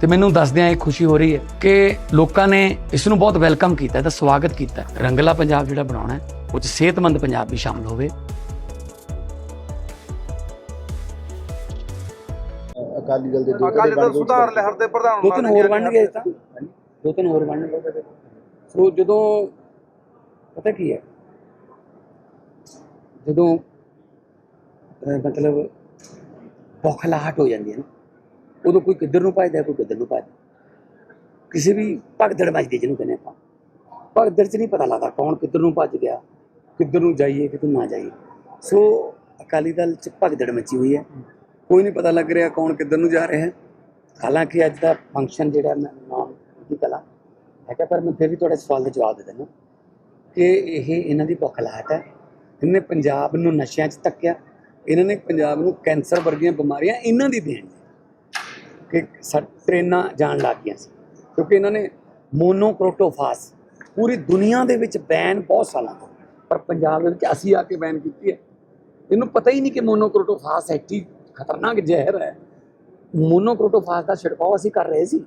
ਤੇ ਮੈਨੂੰ ਦੱਸਦਿਆਂ ਇਹ ਖੁਸ਼ੀ ਹੋ ਰਹੀ ਹੈ ਕਿ ਲੋਕਾਂ ਨੇ ਇਸ ਨੂੰ ਬਹੁਤ ਵੈਲਕਮ ਕੀਤਾ ਤੇ ਸਵਾਗਤ ਕੀਤਾ। ਰੰਗਲਾ ਪੰਜਾਬ ਜਿਹੜਾ ਬਣਾਉਣਾ ਹੈ ਉਹ 'ਚ ਸਿਹਤਮੰਦ ਪੰਜਾਬ ਵੀ ਸ਼ਾਮਲ ਹੋਵੇ। ਅਕਾਲੀ ਦਲ ਦੇ ਦੋ ਅਕਾਲੀ ਦਲ ਸੁਧਾਰ ਲਹਿਰ ਦੇ ਪ੍ਰਧਾਨ ਦੋ ਤਿੰਨ ਹੋਰ ਬਣ ਗਏ ਤਾਂ ਦੋ ਤਿੰਨ ਹੋਰ ਬਣ ਗਏ। ਸੋ ਜਦੋਂ ਪਤਾ ਕੀ ਹੈ? ਜਦੋਂ ਮਤਲਬ ਬੌਖਲਾਹਟ ਹੋ ਜਾਂਦੀ ਹੈ ਨਾ ਉਦੋਂ ਕੋਈ ਕਿੱਧਰ ਨੂੰ ਭੱਜਦਾ, ਕੋਈ ਕਿੱਧਰ ਨੂੰ ਭੱਜਦਾ। ਕਿਸੇ ਵੀ ਭਗਦੜ ਵੱਜਦੀ ਜਿਹਨੂੰ ਕਹਿੰਦੇ ਆਪਾਂ। ਭਗਦੜ 'ਚ ਨਹੀਂ ਪਤਾ ਲੱਗਦਾ ਕੌਣ ਕਿੱਧਰ ਨੂੰ ਭੱਜ ਗਿਆ, ਕਿੱਧਰ ਨੂੰ ਜਾਈਏ, ਕਿੱਧਰ ਨਾ ਜਾਈਏ। ਸੋ ਅਕਾਲੀ ਦਲ 'ਚ ਭਗਦੜ ਮੱਚੀ ਹੋਈ ਹੈ। ਕੋਈ ਨਹੀਂ ਪਤਾ ਲੱਗ ਰਿਹਾ ਕੌਣ ਕਿੱਧਰ ਨੂੰ ਜਾ ਰਿਹਾ ਹੈ। ਹਾਲਾਂਕਿ ਅੱਜ ਦਾ ਫੰਕਸ਼ਨ ਜਿਹੜਾ ਮੈਂ ਨਾਮ ਦੀ ਕਲਾ ਹੈਗਾ, ਪਰ ਮੈਂ ਫਿਰ ਵੀ ਤੁਹਾਡੇ ਸਵਾਲ ਦਾ ਜਵਾਬ ਦੇ ਦਿੰਦਾ। ਕਿ ਇਹ ਇਹਨਾਂ ਦੀ ਬਖਲਾਹਟ ਹੈ। ਇਹਨੇ ਪੰਜਾਬ ਨੂੰ ਨਸ਼ਿਆਂ 'ਚ ਧੱਕਿਆ। ਇਹਨਾਂ ਨੇ ਪੰਜਾਬ ਨੂੰ ਕੈਂਸਰ ਵਰਗੀਆਂ ਬਿਮਾਰੀਆਂ ਇਹਨਾਂ ਦੀ ਦੇਣ ਕਿ ਟ੍ਰੇਨਾਂ ਜਾਣ ਲੱਗ ਗਈਆਂ ਸੀ। ਕਿਉਂਕਿ ਇਹਨਾਂ ਨੇ ਮੋਨੋਕ੍ਰੋਟੋਫਾਸ ਪੂਰੀ ਦੁਨੀਆ ਦੇ ਵਿੱਚ ਬੈਨ ਬਹੁਤ ਸਾਲਾਂ ਤੋਂ। ਪਰ ਪੰਜਾਬ ਦੇ ਵਿੱਚ ਅਸੀਂ ਆ ਕੇ ਬੈਨ ਕੀਤੀ ਹੈ। ਇਹਨੂੰ ਪਤਾ ਹੀ ਨਹੀਂ ਕਿ ਮੋਨੋਕ੍ਰੋਟੋਫਾਸ ਐਟੀ ਖਤਰਨਾਕ ਜ਼ਹਿਰ ਹੈ। ਮੋਨੋਕ੍ਰੋਟੋਫਾਸ ਦਾ ਛਿੜਕਾਅ ਅਸੀਂ ਕਰ ਰਹੇ ਸੀ।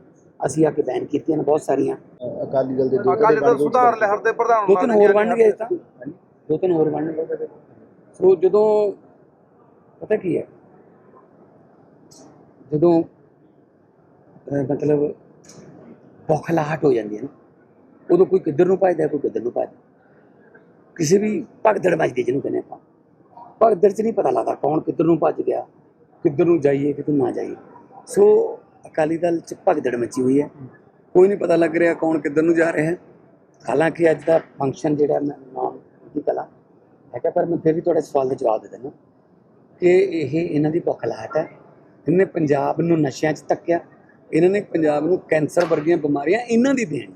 ਅਸੀਂ ਆ ਕੇ ਬੈਨ ਕੀਤੀਆਂ ਨੇ ਬਹੁਤ ਸਾਰੀਆਂ। ਅਕਾਲੀ ਦਲ ਦੇ ਦੋ ਅਕਾਲੀ ਦਲ ਸੁਧਾਰ ਲਹਿਰ ਦੇ ਪ੍ਰਧਾਨ ਦੋ ਤਿੰਨ ਹੋਰ ਬਣ ਗਏ ਤਾਂ। ਦੋ ਤਿੰਨ ਹੋਰ ਬਣ ਗਏ। ਸੋ ਜਦੋਂ ਪਤਾ ਕੀ ਹੈ? ਜਦੋਂ ਮਤਲਬ ਬੌਖਲਾਹਟ ਹੋ ਜਾਂਦੀ ਹੈ ਨਾ। ਉਦੋਂ ਕੋਈ ਕਿੱਧਰ ਨੂੰ ਭੱਜਦਾ, ਕੋਈ ਕਿੱਧਰ ਨੂੰ ਭੱਜਦਾ। ਕਿਸੇ ਵੀ ਭਗਦੜ ਵੱਜਦੀ ਜਿਹਨੂੰ ਕਹਿੰਦੇ ਆਪਾਂ। ਭਗਦੜ 'ਚ ਨਹੀਂ ਪਤਾ ਲੱਗਦਾ ਕੌਣ ਕਿੱਧਰ ਨੂੰ ਭੱਜ ਗਿਆ, ਕਿੱਧਰ ਨੂੰ ਜਾਈਏ, ਕਿੱਧਰ ਨਾ ਜਾਈਏ। ਸੋ ਅਕਾਲੀ ਦਲ 'ਚ ਭਗਦੜ ਮੱਚੀ ਹੋਈ ਹੈ। ਕੋਈ ਨਹੀਂ ਪਤਾ ਲੱਗ ਰਿਹਾ ਕੌਣ ਕਿੱਧਰ ਨੂੰ ਜਾ ਰਿਹਾ ਹੈ। ਹਾਲਾਂਕਿ ਅੱਜ ਦਾ ਫੰਕਸ਼ਨ ਜਿਹੜਾ ਮੈਂ ਨਾਮ ਦੀ ਕਲਾ ਹੈਗਾ, ਪਰ ਮੈਂ ਫਿਰ ਵੀ ਤੁਹਾਡੇ ਸਵਾਲ ਦਾ ਜਵਾਬ ਦੇ ਦਿੰਦਾ। ਕਿ ਇਹ ਇਹਨਾਂ ਦੀ ਬਖਲਾਹਟ ਹੈ। ਇਹਨੇ ਪੰਜਾਬ ਨੂੰ ਨਸ਼ਿਆਂ 'ਚ ਧੱਕਿਆ। ਇਹਨਾਂ ਨੇ ਪੰਜਾਬ ਨੂੰ ਕੈਂਸਰ ਵਰਗੀਆਂ ਬਿਮਾਰੀਆਂ ਇਹਨਾਂ ਦੀ ਦੇਣ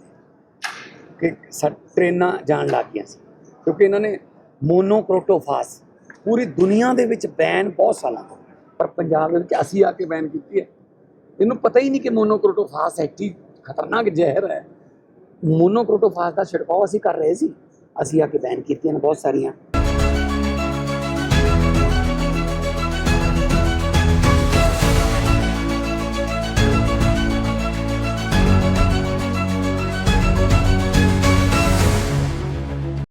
ਕਿ ਸਾ, ਟ੍ਰੇਨਾਂ ਜਾਣ ਲੱਗ ਗਈਆਂ ਸੀ। ਕਿਉਂਕਿ ਇਹਨਾਂ ਨੇ ਮੋਨੋਕ੍ਰੋਟੋਫਾਸ ਪੂਰੀ ਦੁਨੀਆ ਦੇ ਵਿੱਚ ਬੈਨ ਬਹੁਤ ਸਾਲਾਂ ਤੋਂ। ਪਰ ਪੰਜਾਬ ਦੇ ਵਿੱਚ ਅਸੀਂ ਆ ਕੇ ਬੈਨ ਕੀਤੀ ਹੈ। ਇਹਨੂੰ ਪਤਾ ਹੀ ਨਹੀਂ ਕਿ ਮੋਨੋਕ੍ਰੋਟੋਫਾਸ ਐਟੀ ਖਤਰਨਾਕ ਜ਼ਹਿਰ ਹੈ। ਮੋਨੋਕ੍ਰੋਟੋਫਾਸ ਦਾ ਛਿੜਕਾਅ ਅਸੀਂ ਕਰ ਰਹੇ ਸੀ। ਅਸੀਂ ਆ ਕੇ ਬੈਨ ਕੀਤੀਆਂ ਨੇ ਬਹੁਤ ਸਾਰੀਆਂ।